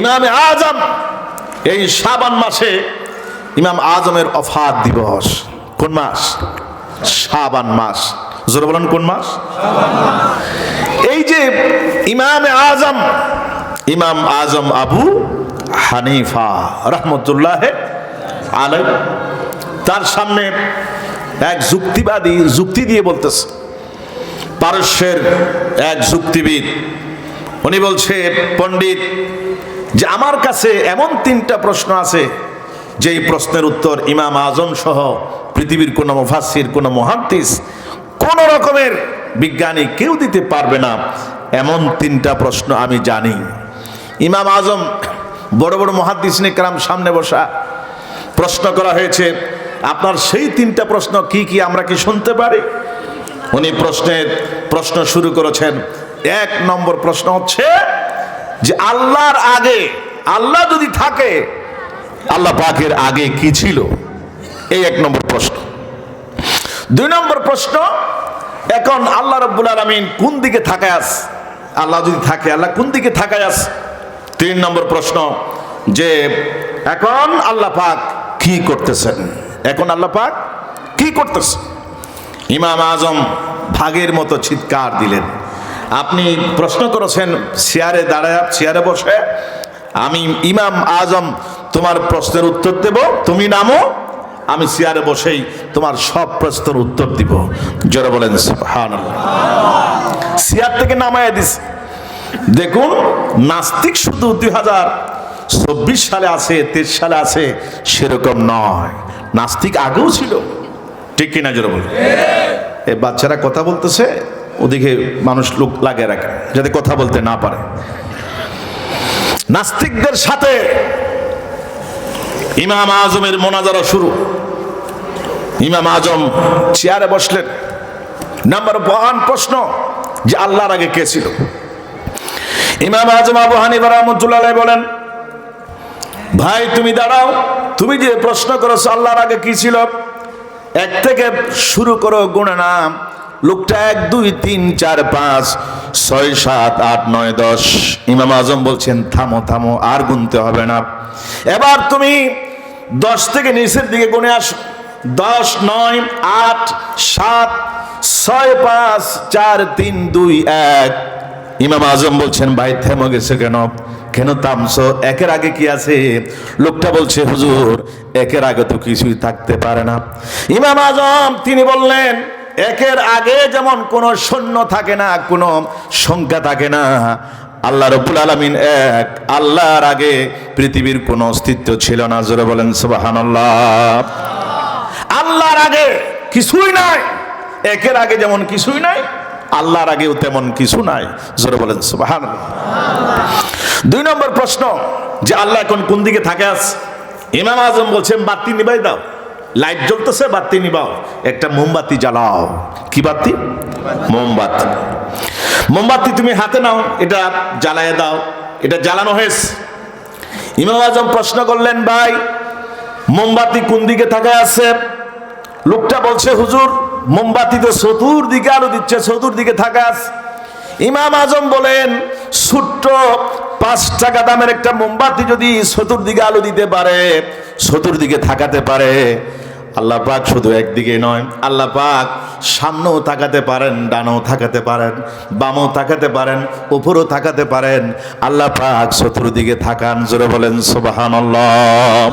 ইমামে আজম এই সাবান মাসে ইমাম আজমের অফাত দিবস। কোন মাস? শাবান মাস। জোরে বলেন কোন মাস? এই যে ইমামে আজম, ইমাম আজম আবু হানিফা রহমতুল্লাহ আলাই তার সামনে এক যুক্তিবাদী যুক্তি দিয়ে বলতেছে। পারস্যের এক যুক্তিবিদ, উনি বলছে, পণ্ডিত যে আমার কাছে এমন তিনটা প্রশ্ন আছে, যেই প্রশ্নের উত্তর ইমাম আজম সহ পৃথিবীর কোনো মুফাসির কোনো মহান্তিস কোন রকমের বিজ্ঞানী কেউ দিতে পারবে না। এমন তিনটা প্রশ্ন আমি জানি। ইমাম আজম বড় বড় মহাদ্দিস নিকরাম সামনে বসা প্রশ্ন করা হয়েছে, আপনার সেই তিনটা প্রশ্ন কি কি আমরা কি শুনতে পারি? উনি প্রশ্নের, প্রশ্ন শুরু করেছেন। এক নম্বর প্রশ্ন হচ্ছে যে আল্লাহর আগে, আল্লাহ যদি থাকে, আল্লাহ পাকের আগে কি ছিল? এই এক নম্বর প্রশ্ন। দুই নম্বর প্রশ্ন, এখন আল্লাহ রব্বুল আলমিন কোন দিকে থাকায় আস? আল্লাহ যদি থাকে, আল্লাহ কোন দিকে থাকায় আস? তিন নম্বর প্রশ্ন, যে এখন আল্লাহ পাক কি করতেছেন? এখন আল্লাহ পাক কি করতেছেন ইমাম আজম ভাগের মতো চিৎকার দিলেন। আপনি প্রশ্ন করেছেন, চেয়ারে দাঁড়ায়, চেয়ারে বসে, আমি ইমাম আজম তোমার প্রশ্নের উত্তর দেব, তুমি নামো, আমি চেয়ারে বসেই তোমার সব প্রশ্নের উত্তর দিব। জোরে বলেন চেয়ার থেকে নামায় দিস। দেখুন, নাস্তিক শুধু দুই হাজার চব্বিশ সালে আছে, তেইশ সালে আছে, সেরকম নয়। নাস্তিক আগেও ছিল। ঠিক কিনা জোরে বলেন? এই বাচ্চারা কথা বলতেছে ওদিকে মানুষ লোক লাগে রাখে, যাতে কথা বলতে না পারে। নাস্তিকদের সাথে ইমাম আজমের মোনাজারা শুরু। ইমাম আজম চেয়ারে বসলেন। নাম্বার ওয়ান প্রশ্ন, যে আল্লাহর আগে কে ছিল? ইমাম আজম আবু হানিফা রহমতুল্লাহ বলেন, ভাই, তুমি দাঁড়াও, তুমি যে প্রশ্ন করেছ আল্লাহর আগে কি ছিল, এক থেকে শুরু করো গুণে নাম লোকটা এক, দুই, তিন, চার, পাঁচ, ছয়, সাত, আট, নয়, দশ। ইমাম আজম বলছেন, থামো থামো, আর গুনতে হবে না। এবার তুমি দশ থেকে নিচের দিকে গুনে আসো। দশ, নয়, আট, সাত, ছয়, পাঁচ, চার, তিন, দুই, এক। ইমাম আজম বলছেন, ভাই, থেমে গেছে কেন? কেন তামসো একের আগে কি আছে? লোকটা বলছে, হুজুর, একের আগে তো কিছুই থাকতে পারে না। ইমাম আজম, তিনি বললেন একের আগে যেমন কোনো সৈন্য থাকে না, কোনো সংখ্যা থাকে না, আল্লাহ রবুল আলমিন এক, আল্লাহর আগে পৃথিবীর কোনো অস্তিত্ব ছিল না, জোরে বলেন সুবহানাল্লাহ। আল্লাহর আগে কিছুই নাই, একের আগে যেমন কিছুই নাই, আল্লাহর আগেও তেমন কিছু নাই, জোরে বলেন সুবাহান দুই নম্বর প্রশ্ন, যে আল্লাহ এখন কোন দিকে থাকে আস ইমাম আজম বলছেন, বাতি নিবাই দাও। লাইট জ্বলতেছে, বাতি নিবাও। একটা মোমবাতি জ্বালাও। কি বাতি? মোমবাতি। মোমবাতি তুমি হাতে নাও, এটা জ্বালায় দাও। এটা জ্বালানো হয়েছে। ইমাম আজম প্রশ্ন করলেন, ভাই, মোমবাতি কোন দিকে থাকা আছে? লোকটা বলছে, হুজুর মোমবাতিতে চতুর্দিকে আলো দিচ্ছে, চতুর্দিকে থাকাস ইমাম আজম বলেন, ছোট্ট পাঁচ টাকা দামের একটা মোমবাতি যদি চতুর্দিকে আলো দিতে পারে, চতুর্দিকে থাকাতে পারে, আল্লাহ পাক শুধু একদিকে নয়, আল্লাহ পাক সামনেও তাকাতে পারেন, ডানেও থাকাতে পারেন, বামও তাকাতে পারেন, উপরও থাকাতে পারেন, আল্লাহ পাক চতুর্দিকে থাকান, জোরে বলেন সুবহানাল্লাহ।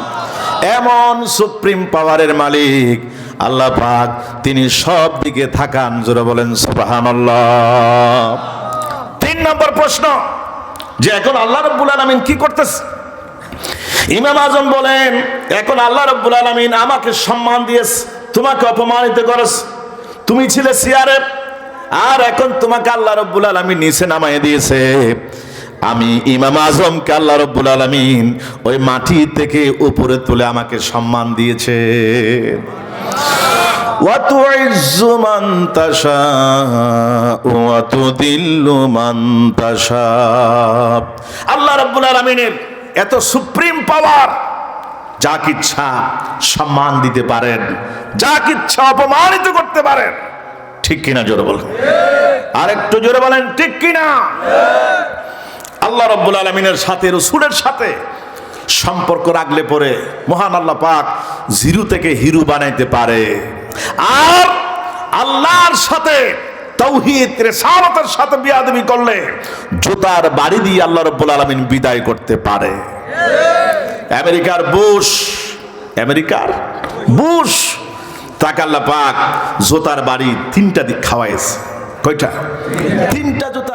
এমন সুপ্রিম পাওয়ারের মালিক আল্লাহ পাক, তিনি সব দিকে থাকান, জোরে বলেন সুবহানাল্লাহ। তিন নম্বর প্রশ্ন, যে এখন আল্লাহ রব্বুল আলমিন কি করতেছে? ইমাম আজম বলেন, এখন আল্লাহ রব্বুল আলমিন আমাকে সম্মান দিয়েছে, তোমাকে অপমানিত করেছ। তুমি ছিলে সিয়ারে, আর এখন তোমাকে আল্লাহ রব্বুল আলমিন নিচে নামাই দিয়েছে। আমি ইমাম আজমকে আল্লাহ রব্বুল আলমিন ওই মাটি থেকে উপরে তুলে আমাকে সম্মান দিয়েছে। وتعز من تشاء وتذل من تشاء আল্লাহ রাব্বুল আলামিনের এত সুপ্রিম পাওয়ার যা ইচ্ছা সম্মান দিতে পারেন যা ইচ্ছা অপমানিত করতে পারেন ঠিক কিনা জোরে বলেন আর একটু জোরে বলেন ঠিক কিনা আল্লাহ রব্বুল আলমিনের সাথে রসুলের সাথে সম্পর্ক রাখলে পরে মহান আল্লাহ পাক জিরু থেকে হিরু বানাইতে পারে আর আল্লাহর সাথে, তৌহিদ সাথে করলে জুতার বাড়ি দিয়ে আল্লাহ রব্বুল আলমিন বিদায় করতে পারে। আমেরিকার বুশ আমেরিকার বুশ, তাকে পাক জোতার বাড়ি তিনটা দিক খাওয়াইছে। কয়টা? তিনটা জুতা